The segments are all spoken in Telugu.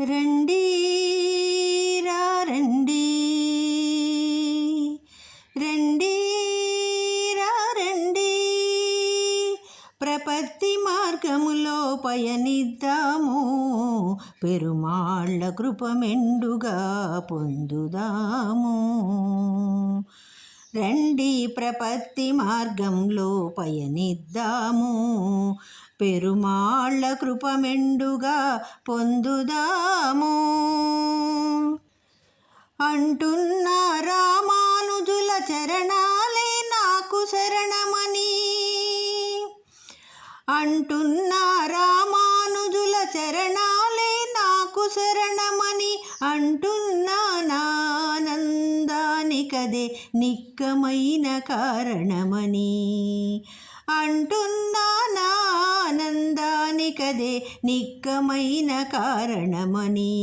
రండి రండి. రండి రండి. ప్రపత్తి మార్గములో పయనిద్దాము. పెరుమాళ్ళ కృపమెండుగా పొందుదాము. రండి ప్రపత్తి మార్గంలో పయనిద్దాము. పెరుమాళ్ళ కృపమెండుగా పొందుదాము. అంటున్న రామానుజుల చరణాలే నాకు శరణమని. అంటున్న రామానుజుల చరణాలే నాకు శరణమని అంటున్నానా? కదే నిక్కమైన కారణమని అంటున్నా నానందానికదే నిక్కమైన కారణమని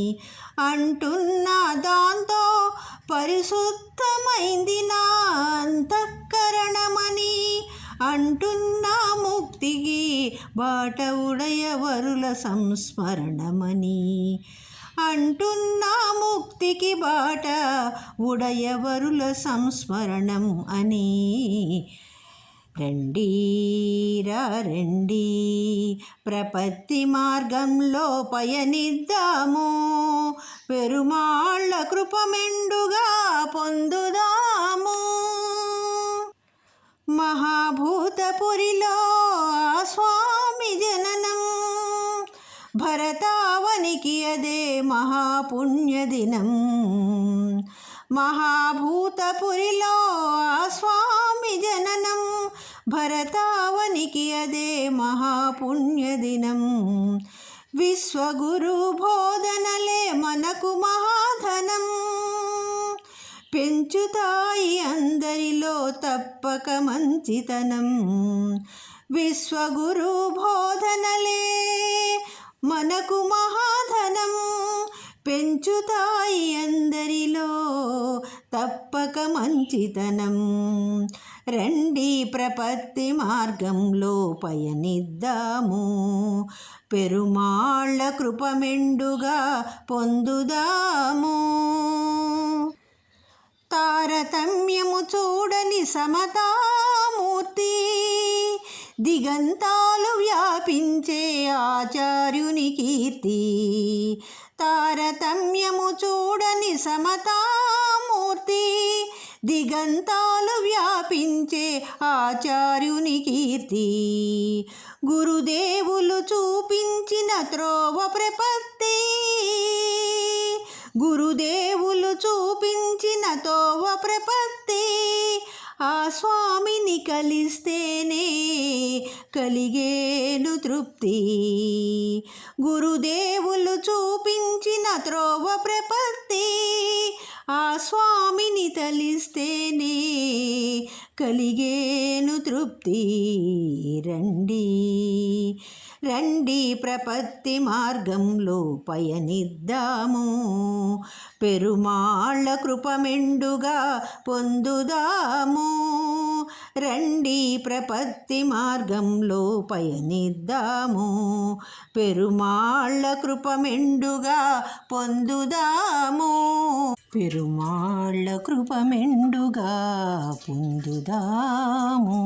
అంటున్నా దాంతో పరిశుద్ధమైంది నా అంతఃకరణమని అంటున్నా ముక్తికి బాట ఉడయవరుల సంస్మరణమని అంటున్నా ముక్తికి బాట ఉడయవరుల సంస్మరణం అని. రండి రండి ప్రపత్తి మార్గంలో పయనిద్దాము పెరుమాళ్ళ కృపమెండుగా పొందుదాము. మహాభూతపురిలో భరతావనికి అదే మహాపుణ్యదినం. మహాభూతపురిలో ఆ స్వామి జననం భరతావనికి అదే మహాపుణ్యదినం. విశ్వగురు బోధనలే మనకు మహాధనం. పెంచుతాయి అందరిలో తప్పక మంచితనం. విశ్వగురు బోధన మనకు మహాధనం పెంచుతాయి అందరిలో తప్పక మంచితనం. రండి ప్రపత్తి మార్గంలో పయనిద్దాము. పెరుమాళ్ళ కృపమెండుగా పొందుదాము. తారతమ్యము చూడని సమతామూర్తి దిగంతాలు వ్యాపించే ఆచార్యుని కీర్తి. తారతమ్యము చూడని సమతామూర్తి. దిగంతాలు వ్యాపించే ఆచార్యుని కీర్తి. గురుదేవులు చూపించిన త్రోవ ప్రపత్తి. గురుదేవులు చూపించిన తోవ ప్రపత్తి. ఆ స్వామిని కలిస్తేనే కలిగేను తృప్తి. గురుదేవులు చూపించిన త్రోవ ప్రపత్తి ఆ స్వామిని తలిస్తేనే కలిగేను తృప్తి. రండి. రండి ప్రపత్తి మార్గంలో పయనిద్దాము. పెరుమాళ్ళ కృపమెండుగా పొందుదాము. రండి ప్రపత్తి మార్గంలో పయనిద్దాము. పెరుమాళ్ళ కృపమెండుగా పొందుదాము. పెరుమాళ్ళ కృపమెండుగా పొందుదాము.